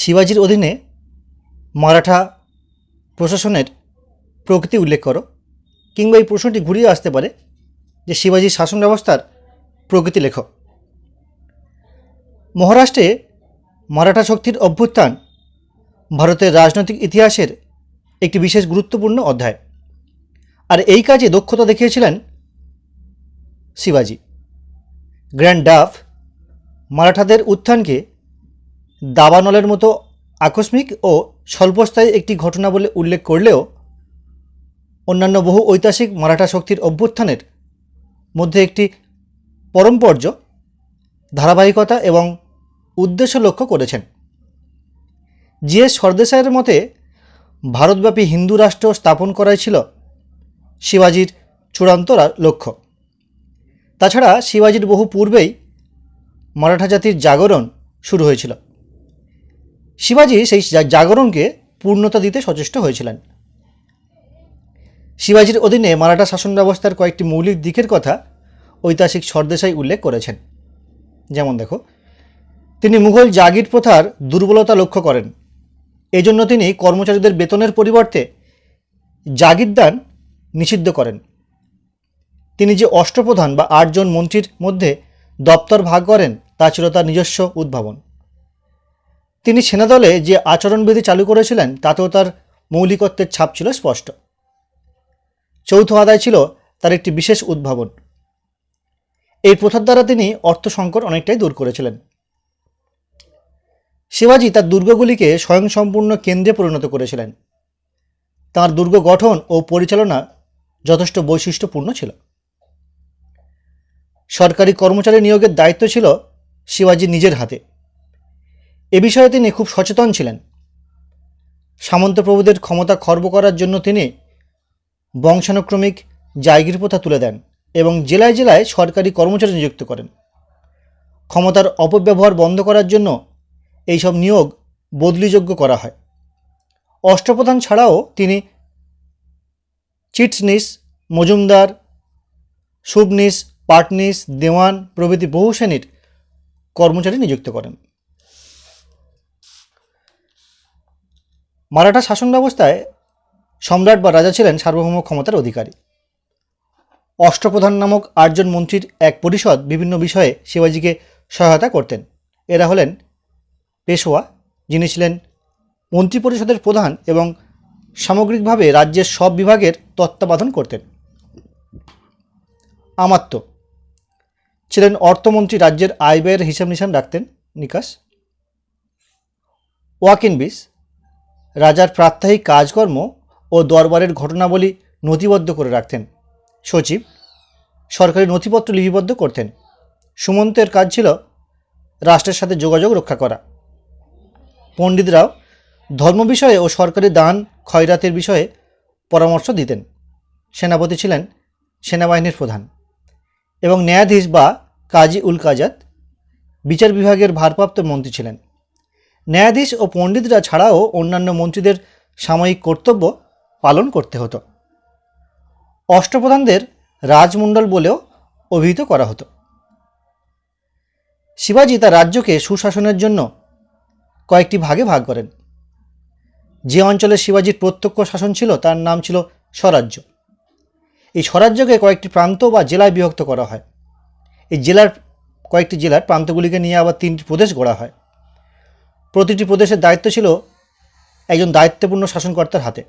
শিবাজির অধীনে মারাঠা প্রশাসনের প্রকৃতি উল্লেখ করো, কিংবা এই প্রশ্নটি ঘুরিয়ে আসতে পারে যে শিবাজির শাসন ব্যবস্থার প্রকৃতি লেখো মহারাষ্ট্রে মারাঠা শক্তির অভ্যুত্থান ভারতের রাজনৈতিক ইতিহাসের একটি বিশেষ গুরুত্বপূর্ণ অধ্যায়। আর এই কাজে দক্ষতা দেখিয়েছিলেন শিবাজি। গ্র্যান্ড ডাফ মারাঠাদের উত্থানকে দাবানলের মতো আকস্মিক ও স্বল্পস্থায়ী একটি ঘটনা বলে উল্লেখ করলেও অন্যান্য বহু ঐতিহাসিক মারাঠা শক্তির অভ্যুত্থানের মধ্যে একটি পরম্পর্য, ধারাবাহিকতা এবং উদ্দেশ্য লক্ষ্য করেছেন। জি এস সরদেশাইয়ের মতে ভারতব্যাপী হিন্দু রাষ্ট্র স্থাপন করাই ছিল শিবাজির চূড়ান্ত লক্ষ্য। তাছাড়া শিবাজির বহু পূর্বেই মারাঠা জাতির জাগরণ শুরু হয়েছিল। শিবাজি সেই জাগরণকে পূর্ণতা দিতে সচেষ্ট হয়েছিলেন। শিবাজির অধীনে মারাঠা শাসন ব্যবস্থার কয়েকটি মৌলিক দিকের কথা ঐতিহাসিক সরদেশাই উল্লেখ করেছেন। যেমন দেখো, তিনি মুঘল জাগির প্রথার দুর্বলতা লক্ষ্য করেন। এজন্য তিনি কর্মচারীদের বেতনের পরিবর্তে জাগির দান নিষিদ্ধ করেন। তিনি যে অষ্টপ্রধান বা আটজন মন্ত্রীর মধ্যে দপ্তর ভাগ করেন, তা ছিল তার নিজস্ব উদ্ভাবন। তিনি সেনাদলে যে আচরণবিধি চালু করেছিলেন, তাতেও তার মৌলিকত্বের ছাপ ছিল স্পষ্ট। চৌথ আদায় ছিল তার একটি বিশেষ উদ্ভাবন। এই প্রথার দ্বারা তিনি অর্থ সংকট অনেকটাই দূর করেছিলেন। শিবাজি তার দুর্গগুলিকে স্বয়ংসম্পূর্ণ কেন্দ্রে পরিণত করেছিলেন। তার দুর্গ গঠন ও পরিচালনা যথেষ্ট বৈশিষ্ট্যপূর্ণ ছিল। সরকারি কর্মচারী নিয়োগের দায়িত্ব ছিল শিবাজি নিজের হাতে। এ বিষয়ে তিনি খুব সচেতন ছিলেন। সামন্ত প্রভুদের ক্ষমতা খর্ব করার জন্য তিনি বংশানুক্রমিক জায়গির প্রথা তুলে দেন এবং জেলায় জেলায় সরকারি কর্মচারী নিযুক্ত করেন। ক্ষমতার অপব্যবহার বন্ধ করার জন্য এইসব নিয়োগ বদলিযোগ্য করা হয়। অষ্টপ্রধান ছাড়াও তিনি চিটসনিস মজুমদার, সুবনিস, পাটনিস, দেওয়ান প্রভৃতি বহু শ্রেণির কর্মচারী নিযুক্ত করেন। মারাঠা শাসন ব্যবস্থায় সম্রাট বা রাজা ছিলেন সার্বভৌম ক্ষমতার অধিকারী। অষ্টপ্রধান নামক আটজন মন্ত্রীর এক পরিষদ বিভিন্ন বিষয়ে শিবাজিকে সহায়তা করতেন। এরা হলেন পেশোয়া, যিনি ছিলেন মন্ত্রী পরিষদের প্রধান এবং সামগ্রিকভাবে রাজ্যের সব বিভাগের তত্ত্বাবধান করতেন। আমাত্য ছিলেন অর্থমন্ত্রী, রাজ্যের আয় ব্যয়ের হিসাব নিসাব রাখতেন নিকাশ। ওয়াকিনবিস রাজার প্রাত্যহিক কাজকর্ম ও দরবারের ঘটনাবলী নথিবদ্ধ করে রাখতেন। সচিব, সরকারি নথিপত্র লিপিবদ্ধ করতেন। সুমন্তের কাজ ছিল রাষ্ট্রের সাথে যোগাযোগ রক্ষা করা। পণ্ডিতরাও ধর্ম বিষয়ে ও সরকারি দান খয়রাতের বিষয়ে পরামর্শ দিতেন। সেনাপতি ছিলেন সেনাবাহিনীর প্রধান এবং ন্যায়াধীশ বা কাজী উল কাজাত, বিচার বিভাগের ভারপ্রাপ্ত মন্ত্রী ছিলেন। ন্যায়াধীশ ও পণ্ডিতরা ছাড়াও অন্যান্য মন্ত্রীদের সাময়িক কর্তব্য পালন করতে হতো। অষ্টপ্রধানদের রাজমণ্ডল বলেও অভিহিত করা হতো। শিবাজি তার রাজ্যকে সুশাসনের জন্য কয়েকটি ভাগে ভাগ করেন। যে অঞ্চলে শিবাজির প্রত্যক্ষ শাসন ছিল, তার নাম ছিল স্বরাজ্য। এই স্বরাজ্যকে কয়েকটি প্রান্ত বা জেলায় বিভক্ত করা হয়। এই জেলার কয়েকটি জেলার প্রান্তগুলিকে নিয়ে আবার তিনটি প্রদেশ গড়া হয়। প্রতিটি প্রদেশের দায়িত্ব ছিল একজন দায়িত্বপূর্ণ শাসনকর্তার হাতে।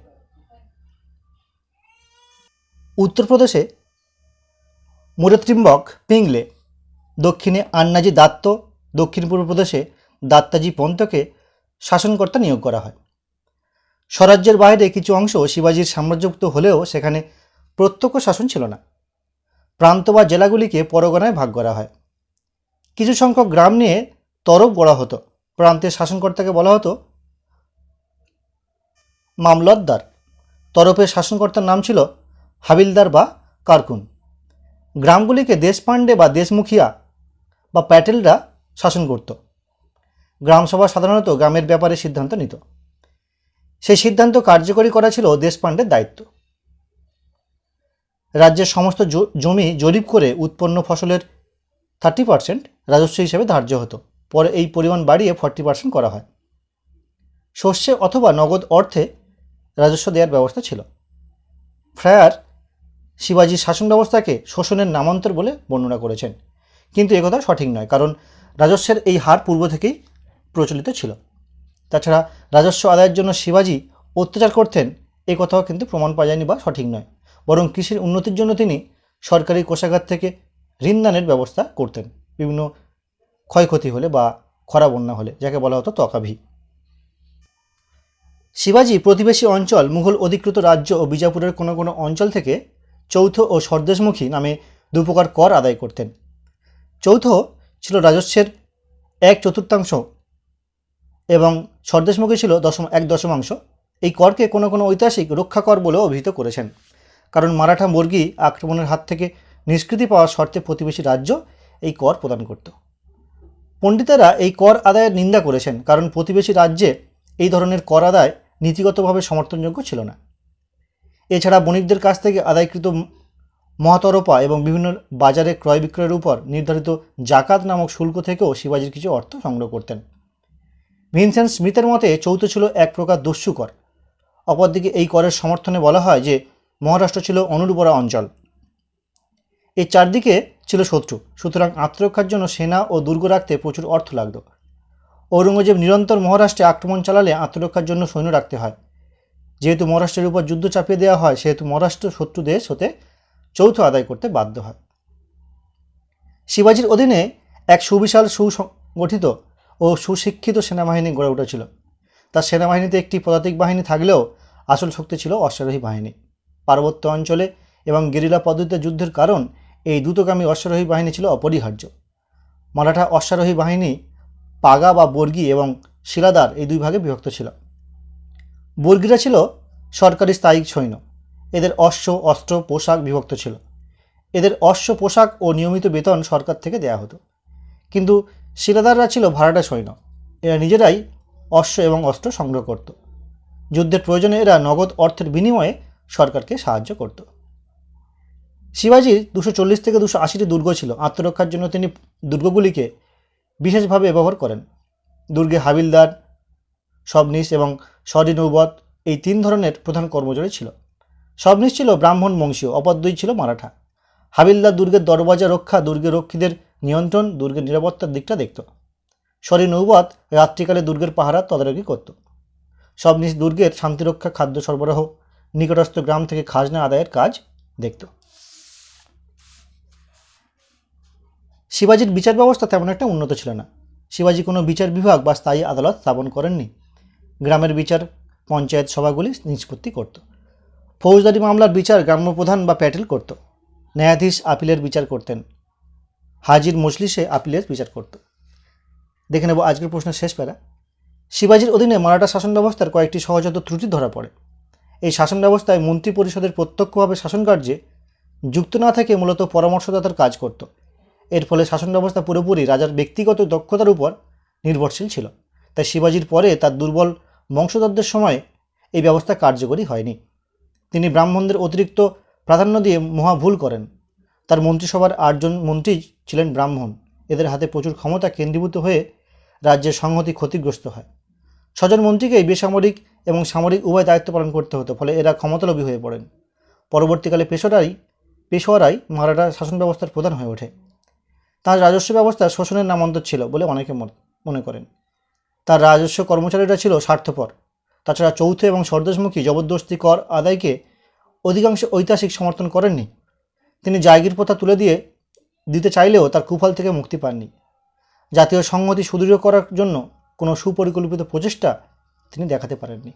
উত্তরপ্রদেশে মুরেত্রিম্বক পিংলে, দক্ষিণে আন্নাজি দাত্ত, দক্ষিণ পূর্ব প্রদেশে দাত্তাজি পন্তকে শাসনকর্তা নিয়োগ করা হয়। স্বরাজ্যের বাইরে কিছু অংশ শিবাজির সাম্রাজ্যভুক্ত হলেও সেখানে প্রত্যক্ষ শাসন ছিল না। প্রান্ত বা জেলাগুলিকে পরগনায় ভাগ করা হয়। কিছু সংখ্যক গ্রাম নিয়ে তরফ গড়া হতো। প্রান্তের শাসনকর্তাকে বলা হতো মামলতদার। তরফের শাসনকর্তার নাম ছিল হাবিলদার বা কারকুন। গ্রামগুলিকে দেশপাণ্ডে বা দেশমুখিয়া বা প্যাটেলরা শাসন করত। গ্রামসভা সাধারণত গ্রামের ব্যাপারে সিদ্ধান্ত নিত। সেই সিদ্ধান্ত কার্যকরী করা ছিল দেশপাণ্ডের দায়িত্ব। রাজ্যের সমস্ত জমি জরিপ করে উৎপন্ন ফসলের থার্টি পার্সেন্ট রাজস্ব হিসেবে ধার্য হতো। পরে এই পরিমাণ বাড়িয়ে ফর্টি পার্সেন্ট করা হয়। শস্যে অথবা নগদ অর্থে রাজস্ব দেওয়ার ব্যবস্থা ছিল। ফ্রায়ার শিবাজির শাসন ব্যবস্থাকে শোষণের নামান্তর বলে বর্ণনা করেছেন। কিন্তু একথা সঠিক নয়, কারণ রাজস্বের এই হার পূর্ব থেকেই প্রচলিত ছিল। তাছাড়া রাজস্ব আদায়ের জন্য শিবাজি অত্যাচার করতেন, এ কথাও কিন্তু প্রমাণ পাওয়া যায়নি বা সঠিক নয়। বরং কৃষির উন্নতির জন্য তিনি সরকারি কোষাগার থেকে ঋণদানের ব্যবস্থা করতেন। বিভিন্ন ক্ষয়ক্ষতি হলে বা খরা বন্যা হলে, যাকে বলা হতো তকাভি। শিবাজি প্রতিবেশী অঞ্চল মুঘল অধিকৃত রাজ্য ও বিজাপুরের কোনো কোনো অঞ্চল থেকে চৌথ ও স্বদেশমুখী নামে দু প্রকার কর আদায় করতেন। চৌথ ছিল রাজস্বের এক চতুর্থাংশ এবং স্বদেশমুখী ছিল দশম, এক দশমাংশ। এই করকে কোনো কোনো ঐতিহাসিক রক্ষা কর বলেও অভিহিত করেছেন। কারণ মারাঠা বর্গী আক্রমণের হাত থেকে নিষ্কৃতি পাওয়ার শর্তে প্রতিবেশী রাজ্য এই কর প্রদান করত। পণ্ডিতেরা এই কর আদায়ের নিন্দা করেছেন, কারণ প্রতিবেশী রাজ্যে এই ধরনের কর আদায় নীতিগতভাবে সমর্থনযোগ্য ছিল না। এছাড়া বণিকদের কাছ থেকে আদায়কৃত মহাতরপা এবং বিভিন্ন বাজারে ক্রয় বিক্রয়ের উপর নির্ধারিত জাকাত নামক শুল্ক থেকেও শিবাজির কিছু অর্থ সংগ্রহ করতেন। ভিনসেন্ট স্মিথের মতে, চৌথ ছিল এক প্রকার দস্যু কর। অপরদিকে এই করের সমর্থনে বলা হয় যে, মহারাষ্ট্র ছিল অনুর্বরা অঞ্চল। এই চারদিকে ছিল শত্রু। সুতরাং আত্মরক্ষার জন্য সেনা ও দুর্গ রাখতে প্রচুর অর্থ লাগত। ঔরঙ্গজেব নিরন্তর মহারাষ্ট্রে আক্রমণ চালালে আত্মরক্ষার জন্য সৈন্য রাখতে হয়। যেহেতু মহারাষ্ট্রের উপর যুদ্ধ চাপিয়ে দেওয়া হয়, সেহেতু মহারাষ্ট্র শত্রু দেশ হতে চৌথ আদায় করতে বাধ্য হয়। শিবাজির অধীনে এক সুবিশাল সুসংগঠিত ও সুশিক্ষিত সেনাবাহিনী গড়ে উঠেছিল। তার সেনাবাহিনীতে একটি পদাতিক বাহিনী থাকলেও আসল শক্তি ছিল অশ্বারোহী বাহিনী। পার্বত্য অঞ্চলে এবং গেরিলা পদ্ধতিতে যুদ্ধের কারণ এই দ্রুতগামী অশ্বারোহী বাহিনী ছিল অপরিহার্য। মারাঠা অশ্বারোহী বাহিনী পাগা বা বর্গী এবং শিলাদার এই দুই ভাগে বিভক্ত ছিল। বর্গীরা ছিল সরকারি স্থায়ী সৈন্য। এদের অশ্ব, অস্ত্র, পোশাক বিভক্ত ছিল। এদের অশ্ব, পোশাক ও নিয়মিত বেতন সরকার থেকে দেয়া হতো। কিন্তু শিলাদাররা ছিল ভাড়াটা সৈন্য। এরা নিজেরাই অশ্ব এবং অস্ত্র সংগ্রহ করত। যুদ্ধের প্রয়োজনে এরা নগদ অর্থের বিনিময়ে সরকারকে সাহায্য করত। শিবাজির দুশো চল্লিশ থেকে দুশো আশিটি দুর্গ ছিল। আত্মরক্ষার জন্য তিনি দুর্গগুলিকে বিশেষভাবে ব্যবহার করেন। দুর্গে হাবিলদার, সবনিশ এবং সরিনৌবত এই তিন ধরনের প্রধান কর্মচারী ছিল। সবনিশ ছিল ব্রাহ্মণ বংশীয় অপর দুই ছিল মারাঠা। হাবিলদার দুর্গের দরওয়াজা রক্ষা দুর্গের রক্ষীদের নিয়ন্ত্রণ, দুর্গের নিরাপত্তার দিকটা দেখত। সরি নৌবত রাত্রিকালে দুর্গের পাহারা তদারকি করত। সবনিশ দুর্গের শান্তিরক্ষা খাদ্য সরবরাহ নিকটস্থ গ্রাম থেকে খাজনা আদায়ের কাজ দেখত। শিবাজির বিচার ব্যবস্থা তেমন একটা উন্নত ছিল না। শিবাজি কোনো বিচার বিভাগ বা স্থায়ী আদালত স্থাপন করেননি। গ্রামের বিচার পঞ্চায়েত সভাগুলি নিষ্পত্তি করত। ফৌজদারি মামলার বিচার গ্রাম্য প্রধান বা প্যাটেল করত। ন্যায়াধীশ আপিলের বিচার করতেন। হাজির মজলিসে আপিলের বিচার করত। দেখে নেব আজকের প্রশ্নের শেষ প্যারা। শিবাজির অধীনে মারাঠা শাসন ব্যবস্থার কয়েকটি সহজাত ত্রুটি ধরা পড়ে। এই শাসন ব্যবস্থায় মন্ত্রী পরিষদের প্রত্যক্ষভাবে শাসন কার্যে যুক্ত না থেকে মূলত পরামর্শদাতার কাজ করত। এর ফলে শাসন ব্যবস্থা পুরোপুরি রাজার ব্যক্তিগত দক্ষতার উপর নির্ভরশীল ছিল। তাই শিবাজির পরে তার দুর্বল বংশধরদের সময় এই ব্যবস্থা কার্যকরী হয়নি। তিনি ব্রাহ্মণদের অতিরিক্ত প্রাধান্য দিয়ে মহা ভুল করেন। তার মন্ত্রিসভার আটজন মন্ত্রী ছিলেন ব্রাহ্মণ। এদের হাতে প্রচুর ক্ষমতা কেন্দ্রীভূত হয়ে রাজ্যের সংহতি ক্ষতিগ্রস্ত হয়। ছজন মন্ত্রীকেই বেসামরিক এবং সামরিক উভয় দায়িত্ব পালন করতে হতো, ফলে এরা ক্ষমতালোভী হয়ে পড়েন। পরবর্তীকালে পেশোরাই পেশোয়ারাই মারাঠা শাসন ব্যবস্থার প্রধান হয়ে ওঠে। তার রাজস্ব ব্যবস্থা শোষণের নামান্তর ছিল বলে অনেকে মনে করেন। তার রাজস্ব কর্মচারীরা ছিল স্বার্থপর। তাছাড়া চৌথ এবং স্বদেশমুখী জবরদস্তি কর আদায়কে অধিকাংশ ঐতিহাসিক সমর্থন করেননি। তিনি জায়গির প্রথা তুলে দিয়ে, দিতে চাইলেও তার কুফল থেকে মুক্তি পাননি। জাতীয় সংহতি সুদৃঢ় করার জন্য কোনো সুপরিকল্পিত প্রচেষ্টা তিনি দেখাতে পারেননি।